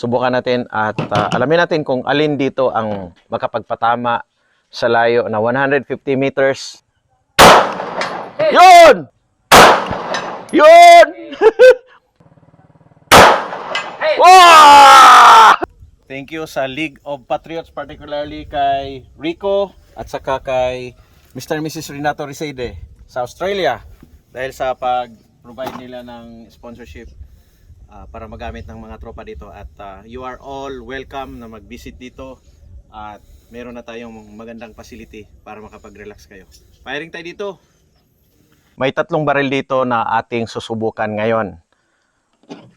Subukan natin at ah, alamin natin kung alin dito ang makapagpatama sa layo na 150 meters. Yun! Yun! Wow! Thank you sa League of Patriots, particularly kay Rico at saka kay Mr. and Mrs. Renato Risede sa Australia dahil sa pag-provide nila ng sponsorship ah, para magamit ng mga tropa dito at ah, you are all welcome na mag-visit dito at meron na tayong magandang facility para makapag-relax kayo. Firing tayo dito. May tatlong baril dito na ating susubukan ngayon.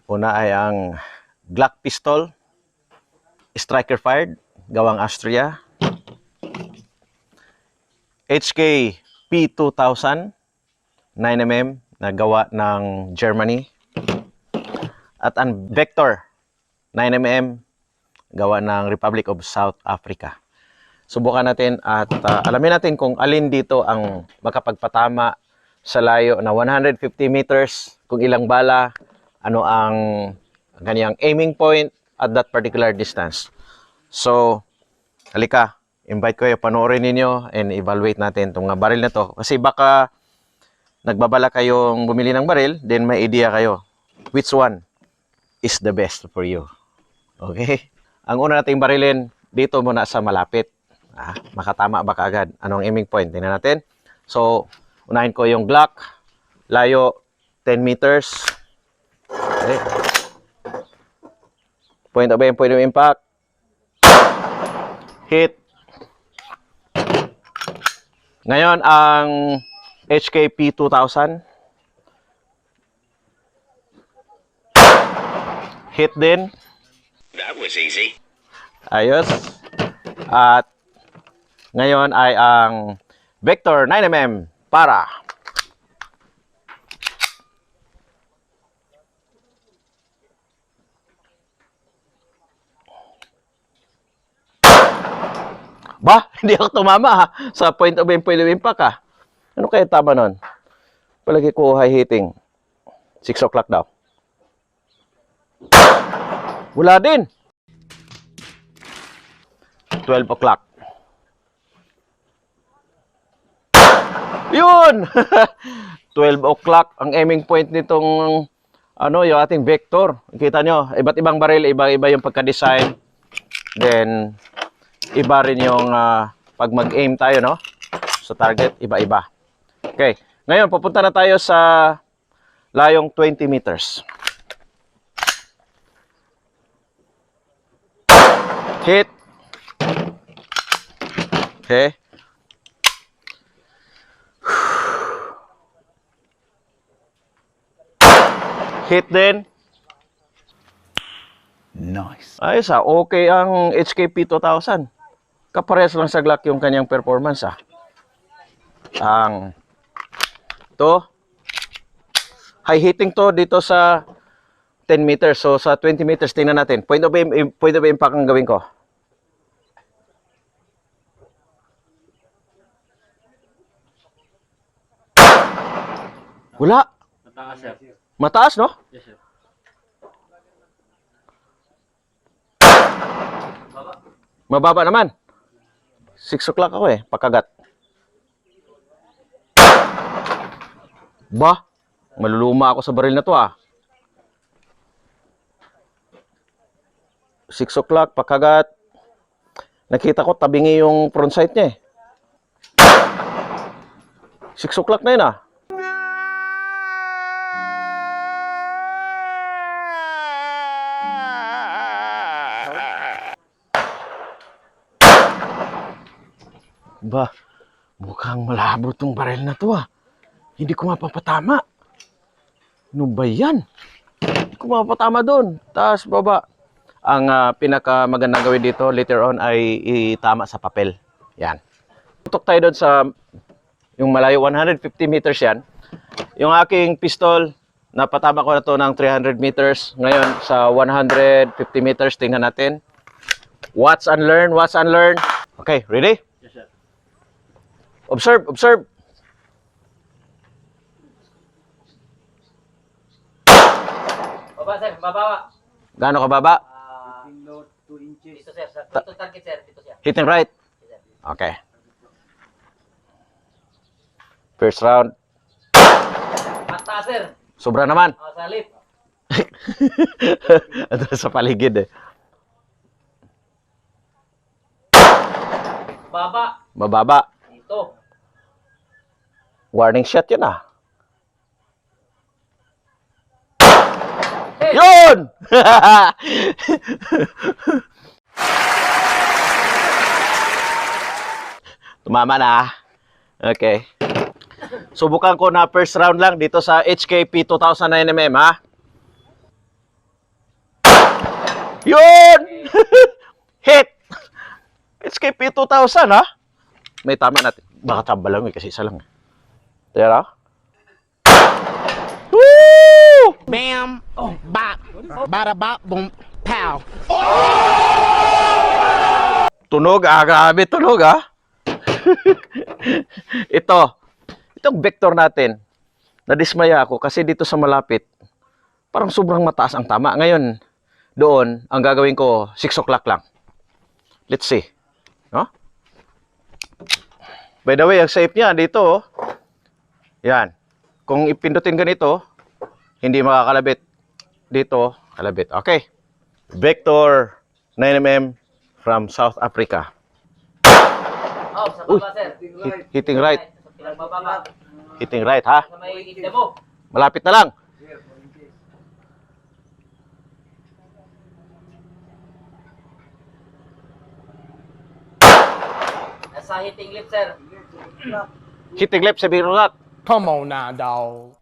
Una ay ang Glock pistol, striker fired, gawang Austria. HK P2000, 9mm, na gawa ng Germany. At ang Vector, 9mm, gawa ng Republic of South Africa. Subukan natin at ah, alamin natin kung alin dito ang makapagpatama sa layo na 150 meters, kung ilang bala, ano ang kanyang aiming point at that particular distance. So, halika, invite ko kayo, panoorin ninyo and evaluate natin itong baril na to. Kasi baka nagbabala kayong bumili ng baril, then may idea kayo which one is the best for you. Okay? Ang una nating barilin, dito muna sa malapit. Ah, makatama ba kaagad? Anong aiming point? Tingnan natin. So, unahin ko yung Glock. Layo, 10 meters. Okay. Point of aim, point of impact. Hit. Ngayon, ang HKP 2000. Hit din. That was easy. Ayos. At ngayon ay ang Vector 9mm para Ba, hindi ako tumama ha. Sa point of of impact ha. Ano kaya tama nun? Palagi ko high hitting. 6 o'clock daw. Wala din. 12 o'clock. Yun! 12 o'clock ang aiming point nitong ano, yung ating vector. Kita nyo, iba't ibang baril, iba-iba yung pagka-design. Then, iba rin yung ah, pag mag-aim tayo, no? Sa target, iba-iba. Okay. Ngayon, pupunta na tayo sa layong 20 meters. Hit. Okay. Hit din. Nice. Ayos ah, okay ang HKP 2000. Kaparehas lang sa Glock yung kanyang performance ah. Ang to high hitting to dito sa 10 meters. So sa 20 meters tingnan natin. Point of aim, point of impact ang gawin ko. Wala. Mataas, sir. Mataas, no? Yes, sir. Mababa naman. 6 o'clock ako eh, pagkagat. Ba, maluluma ako sa baril na to ah. 6 o'clock, pagkagat. Nakita ko tabingi yung front sight niya eh. 6 o'clock na yun ah. Ba, mukhang malabo tong baril na to ah. Hindi ko mapapatama. Ano ba yan? Hindi ko mapapatama doon. Taas, baba. Ang ah, pinaka magandang gawin dito later on ay itama sa papel. Yan. Tutok tayo doon sa yung malayo 150 meters yan. Yung aking pistol, napatama ko na to ng 300 meters. Ngayon, sa 150 meters, tingnan natin. Watch and learn, watch and learn. Okay, ready? Yes, sir. Observe, observe. Baba, sir. Baba. Gaano kababa? Ah, Dito sir, sa dito target sir, dito siya. Hitting right. Okay. First round. Mata sir, Sobra naman. oh, sa lip. Ito sa paligid eh. Baba, Mababa. dito. Warning shot yun ah. Yun! Tumama na. Okay. Subukan ko na first round lang dito sa HKP 2009mm ha. Yun! Hit! HKP 2000 ha. May tama natin. Baka tamba lang eh, kasi isa lang. eh. Tira. Woo! Bam, bop, bada bop, boom, pow. Tunog, ah, grabe tunog, ah. Ito, itong vector natin, nadismaya ako kasi dito sa malapit, parang sobrang mataas ang tama. Ngayon, doon, ang gagawin ko, 6 o'clock lang. Let's see. No? By the way, ang safe niya dito, oh. Yan. Kung ipindutin ganito, hindi makakalabit. Dito, kalabit. Okay. Vector 9mm from South Africa. Oh, sa baba sir. Hit- hitting right. Sa. Hitting right, ha? Sa may isda mo. Malapit na lang. Nasa hitting lip sir. Hitting left, sabi ko nga. Come on now, dog.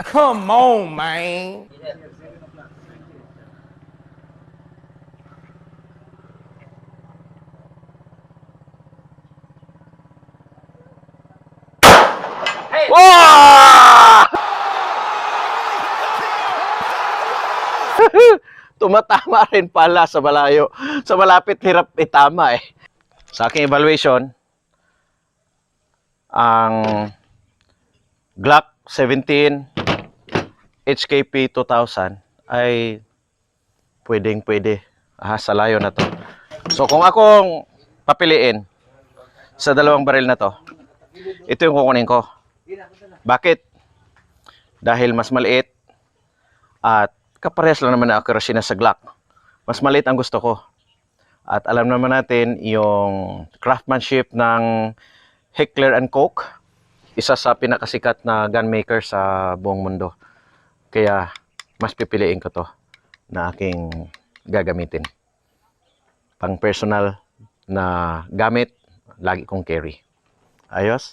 Come on, man. Hey! Wow! Tumatama rin pala sa malayo. Sa malapit, hirap itama eh. Sa aking evaluation, ang Glock 17 HKP 2000 ay pwedeng pwede ah, sa layo na to. So kung akong papiliin sa dalawang baril na to, ito yung kukunin ko. Bakit? Dahil mas maliit at kaparehas lang naman na accuracy na sa Glock. Mas maliit ang gusto ko. At alam naman natin yung craftsmanship ng Heckler and Koch, isa sa pinakasikat na gun maker sa buong mundo. Kaya mas pipiliin ko to na aking gagamitin. Pang personal na gamit, lagi kong carry. Ayos?